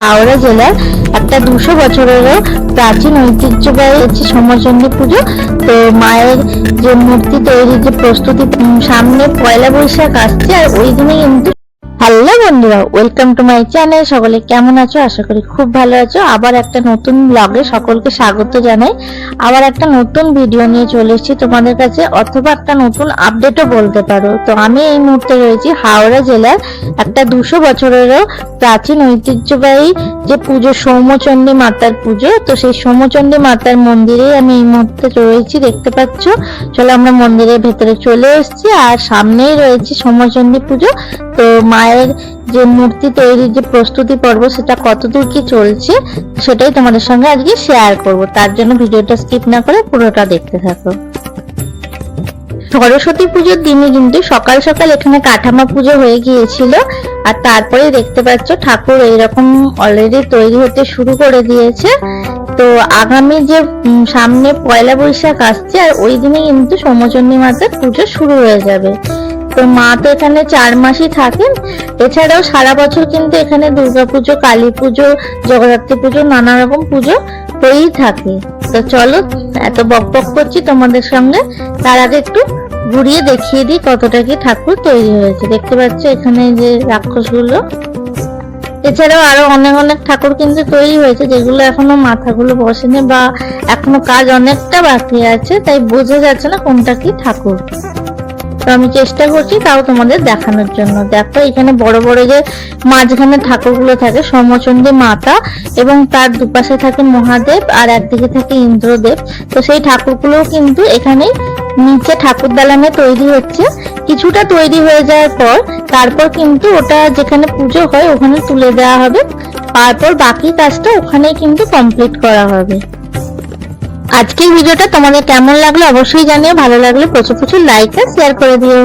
হাওড়া জেলার একটা দুশো বছরেরও প্রাচীন ঐতিহ্যবাহী হচ্ছে সোমচন্ডী পুজো। তো মায়ের যে মূর্তি তৈরির যে প্রস্তুতি সামনে পয়লা বৈশাখ আসছে, আর ওই দিনে কিন্তু বন্ধুরা ওয়েলকাম টু মাই চ্যানেল সকলে কেমন আছো? আশা করি খুব ভালো আছো। আবার একটা নতুন ব্লগে সকলকে স্বাগত জানাই। আবার একটা নতুন ভিডিও নিয়ে চলে এসেছি তোমাদের কাছে, অথবা একটা নতুন আপডেটও বলতে পারো। তো আমি এই মুহূর্তে রয়েছি হাওড়া জেলার একটা দুশো বছরেরও প্রাচীন ঐতিহ্যবাহী যে পুজো সৌম্যচণ্ডী মাতার পুজো। তো সেই সৌম্যচণ্ডী মাতার মন্দিরে আমি এই মুহূর্তে রয়েছি, দেখতে পাচ্ছ। চলো আমরা মন্দিরের ভেতরে চলে এসেছি। আর সামনেই রয়েছে সৌম্যচণ্ডী পুজো। তো মায়ের যে মূর্তি তৈরির যে প্রস্তুতি পর্ব, সেটা কতদূর কি চলছে, সেটাই তোমাদের সঙ্গে আজকে শেয়ার করব। তার জন্য ভিডিওটা স্কিপ না করে পুরোটা দেখতে থাকো। সরস্বতী পুজোর দিনে কিন্তু সকাল সকাল এখানে কাঠামা পুজো হয়ে গিয়েছিল, আর তারপরে দেখতে পাচ্ছ ঠাকুর এইরকম অলরেডি তৈরি হতে শুরু করে দিয়েছে। তো আগামী যে সামনে পয়লা বৈশাখ আসছে, আর ওই দিনে কিন্তু সোমচন্ডী মাতার পুজো শুরু হয়ে যাবে। তো মা তো এখানে চার মাসই থাকেন। এছাড়াও সারা বছর কিন্তু এখানে দুর্গাপুজো কালী পুজো, জগদ্ধাত্রী পুজো, নানা রকম পুজো হয়েই থাকে। তো চলো, এত বক বক করছি তোমাদের সঙ্গে তার আগে একটু ঘুরিয়ে দেখিয়ে দিই কতটা কি ঠাকুর তৈরি হয়েছে। দেখতে পাচ্ছ এখানে যে রাক্ষসগুলো। এছাড়াও আরও অনেক অনেক ঠাকুর কিন্তু তৈরি হয়েছে, যেগুলো এখনও মাথাগুলো বসেনি বা এখনও কাজ অনেকটা বাকি আছে, তাই বোঝা যাচ্ছে না কোনটা কি ঠাকুর। তো আমি চেষ্টা করছি তাও তোমাদের দেখানোর জন্য। দেখো, এখানে বড় বড় যে মাঝখানে ঠাকুরগুলো থাকে সমচন্ডী মাতা এবং তার দুপাশে থাকে মহাদেব আর একদিকে থাকে ইন্দ্রদেব। তো সেই ঠাকুরগুলোও কিন্তু এখানে নিচে ঠাকুর দালানে তৈরি হচ্ছে। কিছুটা তৈরি হয়ে যাওয়ার পর তারপর কিন্তু ওটা যেখানে পুজো হয় ওখানে তুলে দেওয়া হবে। তারপর বাকি কাজটা ওখানেই কিন্তু কমপ্লিট করা হবে। আজকের ভিডিওটা তোমাদের কেমন লাগল অবশ্যই জানিও। ভালো লাগলে প্রচুর প্রচুর লাইক আর শেয়ার করে দিও।